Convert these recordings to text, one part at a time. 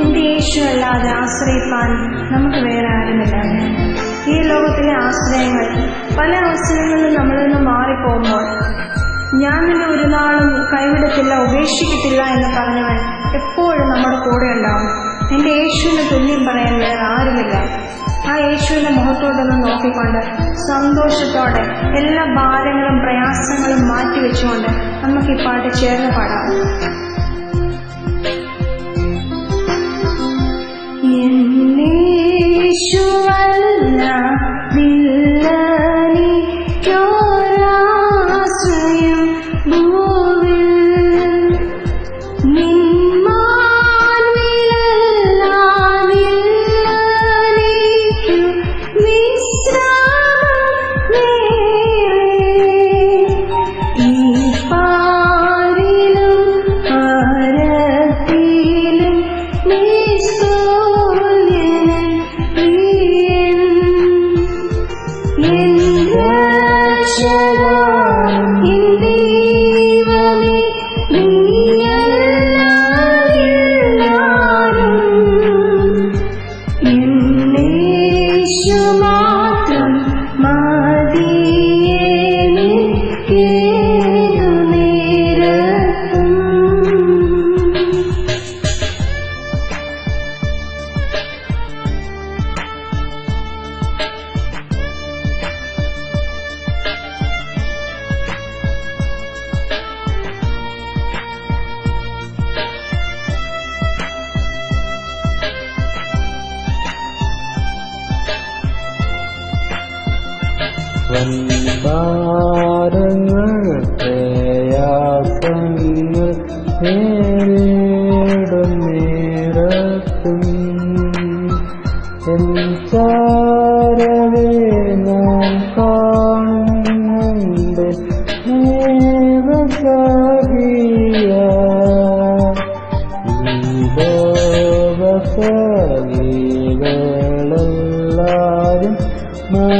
എന്റെ യേശു അല്ലാതെ ആശ്രയിപ്പാൻ നമുക്ക് വേറെ ആരുമില്ല. ഈ ലോകത്തിലെ ആശ്രയങ്ങൾ പല അവസരങ്ങളിലും നമ്മളിൽ നിന്ന് മാറിപ്പോകുമ്പോൾ ഞാൻ നിന്നെ ഒരു നാളും കൈവിടത്തില്ല ഉപേക്ഷിക്കത്തില്ല എന്ന് പറഞ്ഞവൻ എപ്പോഴും നമ്മുടെ കൂടെ ഉണ്ടാവും. എന്റെ യേശുവിന് തുല്യം പറയാൻ വേറെ ആരുമില്ല. ആ യേശുവിന്റെ മുഖത്തോട്ടൊന്ന് നോക്കിക്കൊണ്ട് സന്തോഷത്തോടെ എല്ലാ ഭാരങ്ങളും പ്രയാസങ്ങളും മാറ്റിവെച്ചുകൊണ്ട് നമുക്ക് ഈ പാട്ട് ചേർന്ന് പാടാം. എന്നേശുവല്ല you, Mom. വൻഭാരങ്ങൾ പ്രയാസങ്ങൾ നേരിടും നേരത്തും എൻ നാം കാണുന്നുണ്ട്. ദേവസഹിയ ലോകസഹികളെല്ലാരും മാറിപ്പോയാലും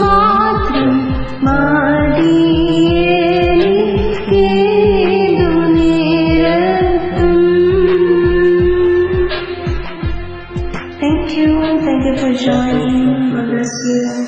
മാത്രം മതിയെനിക്കേതു നേരത്തും. Thank you. Thank you for joining. God bless you.